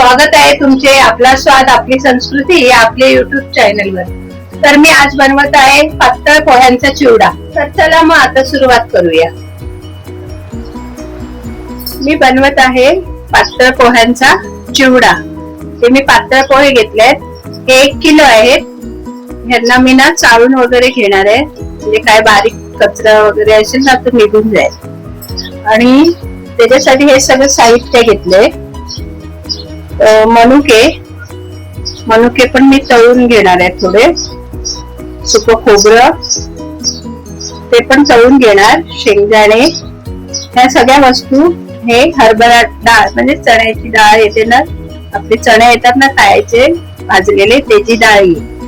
स्वागत आहे तुमचे आपला स्वाद आपली संस्कृती आपल्या युट्यूब चॅनल वर. तर मी आज बनवत आहे पातळ पोह्यांचा चिवडा. तर चला मग आता सुरुवात करूया. मी बनवत आहे पातळ पोह्यांचा चिवडा. हे मी पातळ पोहे घेतलेत. हे एक किलो आहेत. ह्यांना मी ना चाळून वगैरे घेणार आहे. म्हणजे काय बारीक कचरा वगैरे असेल ना तो निघून जाईल. आणि त्याच्यासाठी हे सगळं साहित्य घेतलंय. मनुके. मनुके पण मी तळून घेणार आहे थोडे सुक खोबरं. ते पण तळून घेणार शेंगदाणे. ह्या सगळ्या वस्तू हे हरभरा डाळ म्हणजे चण्याची डाळ येते ना आपले चणे येतात ना खायचे भाजलेले त्याची डाळ येईल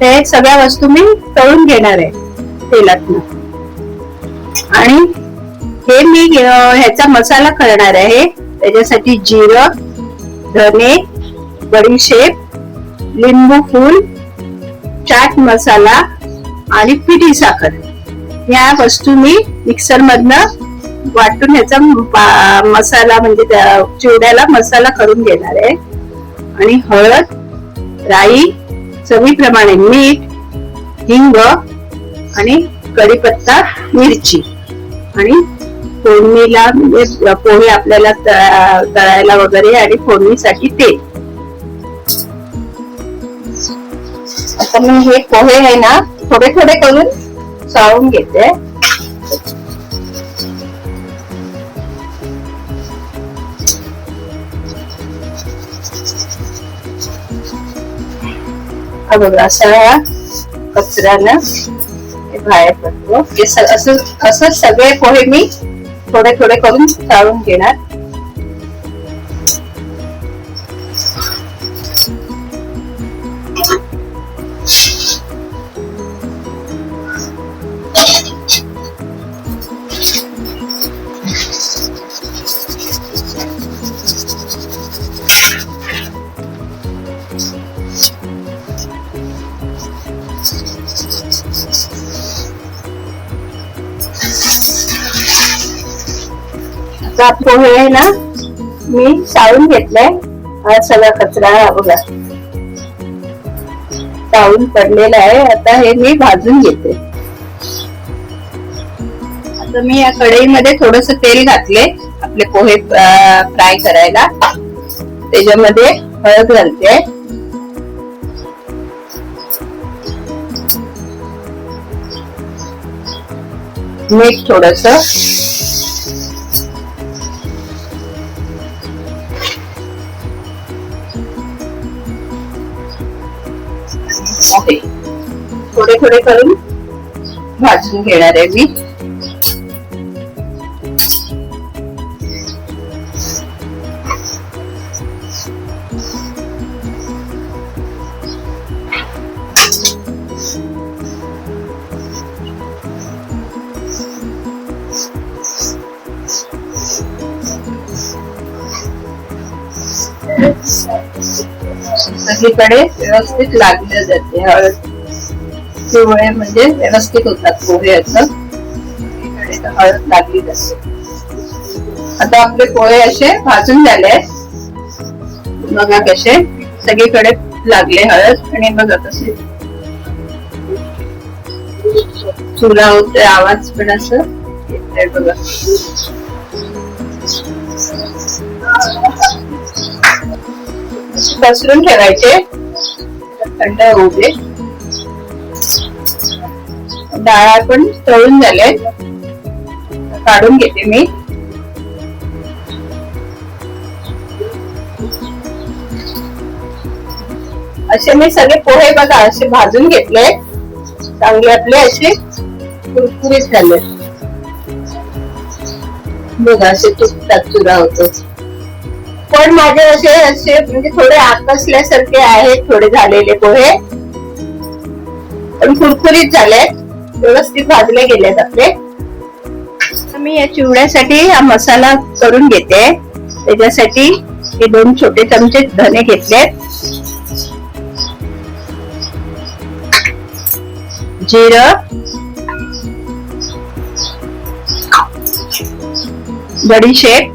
ते सगळ्या वस्तू मी तळून घेणार आहे तेलात आणि हे मी ह्याचा मसाला करणार आहे. त्याच्यासाठी जिरं धने बडीशेप लिंबू फूल चाट मसाला आणि पिठी साखर. या वस्तू मी मिक्सर मधनं वाटून ह्याचा मसाला म्हणजे चिवड्याला मसाला करून घेणार आहे. आणि हळद राई चवीप्रमाणे मीठ हिंग आणि कढीपत्ता मिरची आणि फोडणीला म्हणजे पोहे आपल्याला तळायला वगैरे आणि फोडणीसाठी तेल आता मी हे पोहे आहे ना थोडे थोडे करून चाळून घेते. हा बघा असा कचऱ्यानं बाहेर पडतो. असं असं सगळे पोहे मी थोडे थोडे करून चाळून घेणार. पोहे आहे ना मी चाळून घेतलाय. हा सगळा कचरा बघा. चाळून पडलेला आहे. आता हे मी भाजून घेते. आता मी या कढईमध्ये थोडस तेल घातले आपले पोहे फ्राय करायला. त्याच्यामध्ये हळद घालते. मीठ थोडस. थोडे थोडे करून भाजून घेणार आहे मी. सगळीकडे व्यवस्थित लागलं जाते हळद. पिवळे म्हणजे व्यवस्थित होतात पोहे असं हळद लागली जाते आता आपले पोहे असे भाजून झाले बघा कसे. सगळीकडे लागले हळद आणि बघा कसे चुला होते आवाज पण असं. बघा. पसरून ठेवायचे. थंड होऊ दे. डाळ पण तळून झाले काढून घेते मी. असे मी सगळे पोहे बघा असे भाजून घेतले चांगले आपले असे कुरकुरीत झाले. बघा असे तुटतात चुरा होतो. पण माझे असे असे म्हणजे थोडे आकसल्यासारखे आहेत थोडे झालेले पोहे. पण कुरकुरीत झाले व्यवस्थित भाजले गेलेत आपले. मी या चिवड्यासाठी हा मसाला करून घेते. त्याच्यासाठी हे दोन छोटे चमचे धने घेतलेत. जिरं. बडीशेप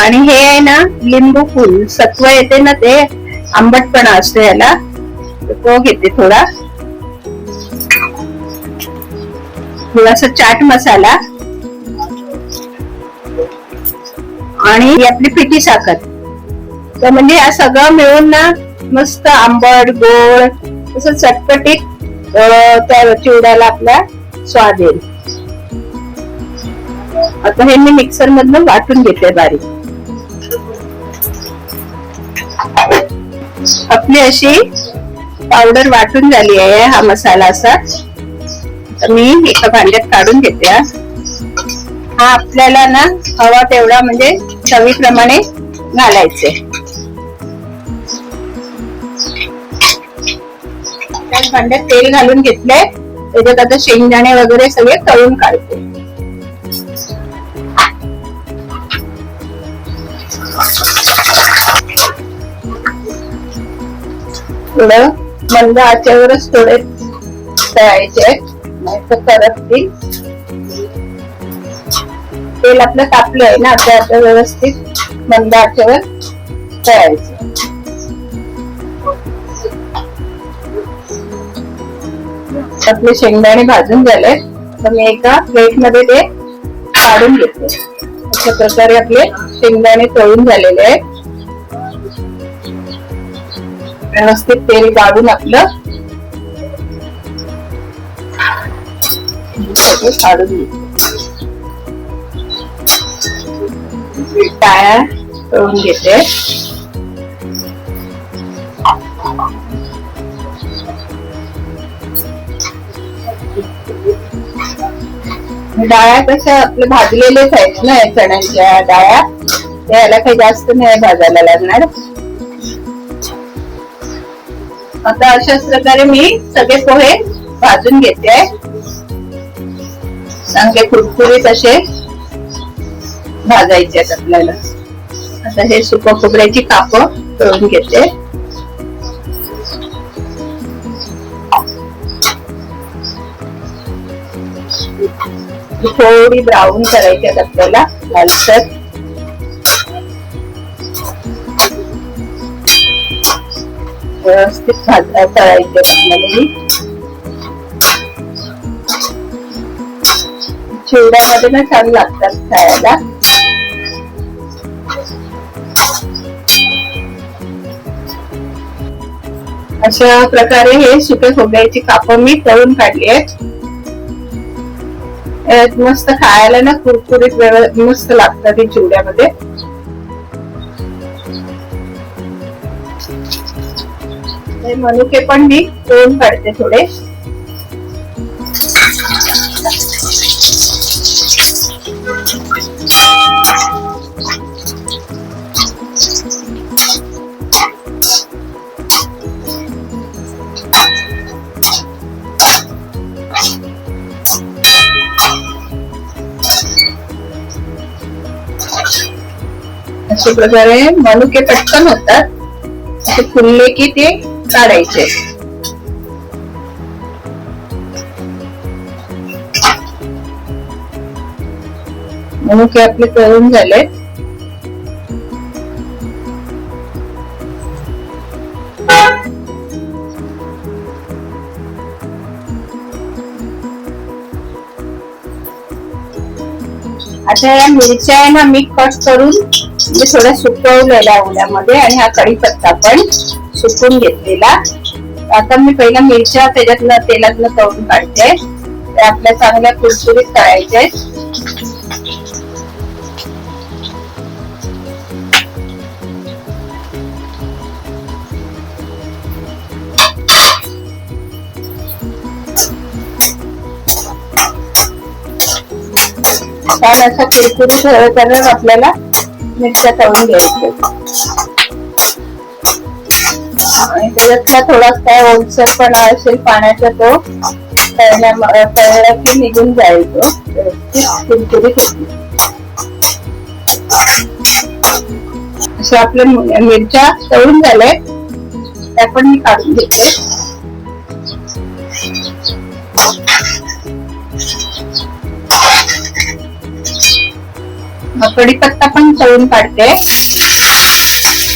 आणि हे आहे ना लिंबू फुल. सत्व येते ना ते आंबटपणा असतो याला. तो घेते थोडा. थोडासा चाट मसाला. आणि ही आपली पिठी साखर. तर म्हणजे या सगळं मिळून ना मस्त आंबट गोड तसं चटपटीत त्या चिवड्याला आपला स्वाद येईल. आता हे मी मिक्सर मधनं वाटून घेते बारीक. आपली अशी पावडर वाटून झाली आहे हा मसाला असा तर मी एका भांड्यात काढून घेते हा. आपल्याला ना हवा तेवढा म्हणजे चवीप्रमाणे घालायचे. भांड्यात तेल घालून घेतलंय. त्याच्यात आता शेंगदाणे वगैरे सगळे तळून काढते. थोडं मंद आचेवरच थोडे तळायचे नाहीतर करपतील तेल आपलं तापलंय ना आता आता व्यवस्थित मंद आचेवर तळायचं. आपले शेंगदाणे भाजून झाले. तर मी एका प्लेटमध्ये ते काढून घेते. अशा प्रकारे आपले शेंगदाणे तळून झालेले आहेत. व्यवस्थित तेल काढून आपलं काढून घेते. टाळ्या तळून घेते. डाळ्या कशा आपल्या भाजलेलेच आहेत ना चण्याच्या डाळ्या. त्याला काही जास्त नाही भाजायला लागणार. आता अशाच प्रकारे मी सगळे पोहे भाजून घेते. चांगले कुरकुरीत असे भाजायचे आहेत आपल्याला. आता हे सुक खोबऱ्याची काप तळून घेते. थोडी ब्राऊन करायची आहेत आपल्याला लालसर. व्यवस्थित तळायचे चिवड्यामध्ये ना छान लागतात खायला. अशा प्रकारे हे सुके खोबऱ्याची काप मी तळून काढली आहेत. मस्त खायला ना कुरकुरीत व्यव- मस्त लागतात ही चिवड्यामध्ये. हे मनुके पण मी दोन काढते थोडे. अशा प्रकारे मनुके पटकन होतात. असे फुलले की ते काढायचे मनुके आपले तळून झाले. आता या मिरच्या आहे ना मी कट करून म्हणजे थोड्या सुकवलेल्या ओल्यामध्ये आणि हा कढीपत्ता पण. सुकून घेतलेला. आता मी पहिला मिरच्या त्याच्यातलं तेलातलं तळून काढते. त्या आपल्या चांगल्या कुरकुरीत करायचे छान असा कुरकुरीत करत आपल्याला मिरच्या तळून घ्यायचे. आणि त्याच्यातला थोडा काय ओलसरपणा असेल पाण्याचा तो तळला की निघून जाईल तो. कुरकुरीत होती अशा आपल्या मिरच्या तळून झाल्या त्या पण मी काढून घेते. मग कढीपत्ता पण तळून काढते.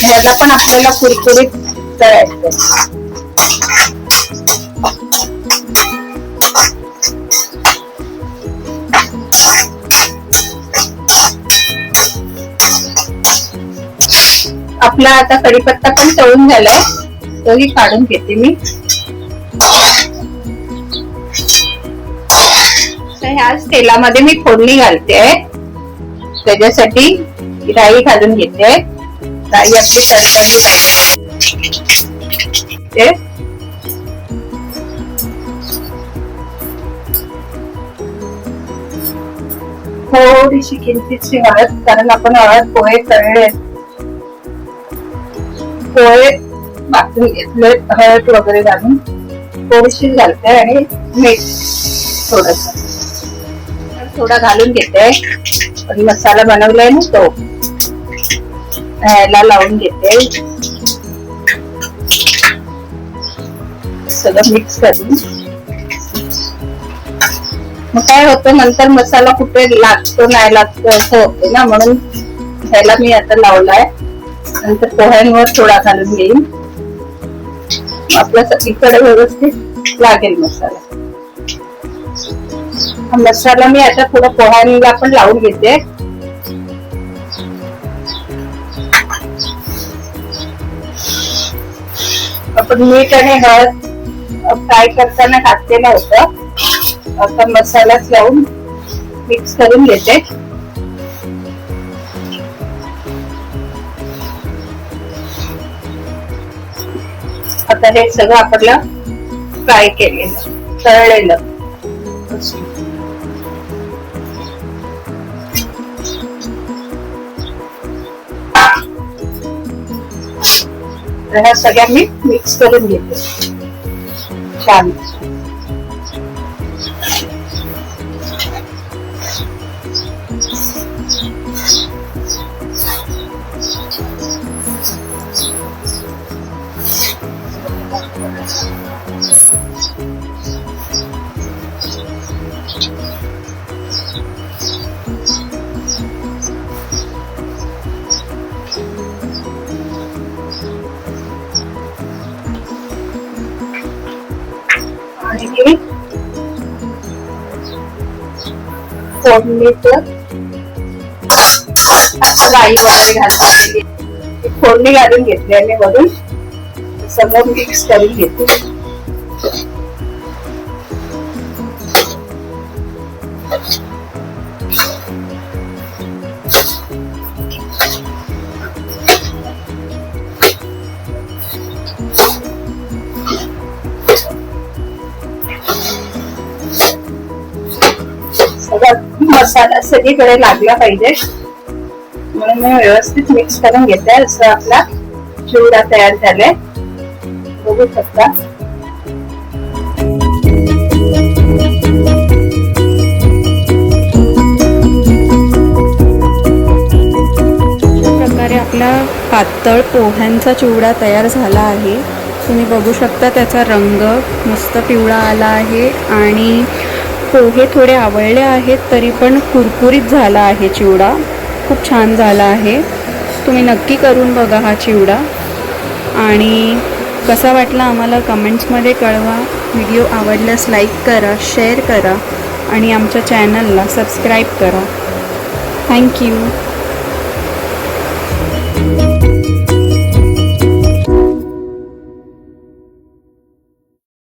ह्याला पण आपल्याला कुरकुरीत तळायचं आपला आता कढीपत्ता पण तळून झालाय. तोही काढून घेते मी. तर ह्याच तेलामध्ये मी फोडणी घालते. त्याच्यासाठी राई घालून घेते. राई आपली तडतडली पाहिजे ते थोडीशी किंचितशी हळद कारण आपण हळद पोहे तळले पोहे बाकी घेतले हळद वगैरे घालून थोडीशी घालते आणि मीठ थोडस. थोडा घालून घेते. आणि मसाला बनवलाय ना तो ह्याला लावून घेते. सगळं मिक्स करून. मग काय होतं नंतर मसाला कुठे लागतो नाही लागतो असं होते ना म्हणून ह्याला मी आता लावलाय. नंतर पोह्यांवर थोडा घालून घेईन. आपल्या इकडे व्यवस्थित लागेल मसाला. हा मसाला मी आता थोडा पोह्यांना पण लावून घेते. आपण मीठ आणि हळद फ्राय करताना टाकलेलं होतं. आता मसालाच लावून मिक्स करून घेते. आता हे सगळं आपल्याला फ्राय केलेलं तळलेलं. तर ह्या सगळ्या मी मिक्स करून घेते. छान आणि फोडणीच असं गाई वगैरे घालून फोडणी घालून घेतली आणि वरून सगळं मिक्स करून घेते you. मसाला सगळीकडे लागला पाहिजे. म्हणून मी व्यवस्थित मिक्स करून घेते. असं आपला चिवडा तयार झालाय. बघू शकता. अशा प्रकारे आपला पातळ पोह्यांचा चिवडा तयार झाला आहे. तुम्ही बघू शकता त्याचा रंग मस्त पिवळा आला आहे आणि पोहे थोडे आवळले आहेत तरी पण कुरकुरीत झाला आहे चिवडा. खूप छान झाला आहे. तुम्ही नक्की करून बघा हा चिवडा. आणि कसा वाटला आम्हाला कमेंट्समध्ये कळवा. व्हिडिओ आवडल्यास लाईक करा शेअर करा आणि आमच्या चॅनलला सबस्क्राईब करा. थँक्यू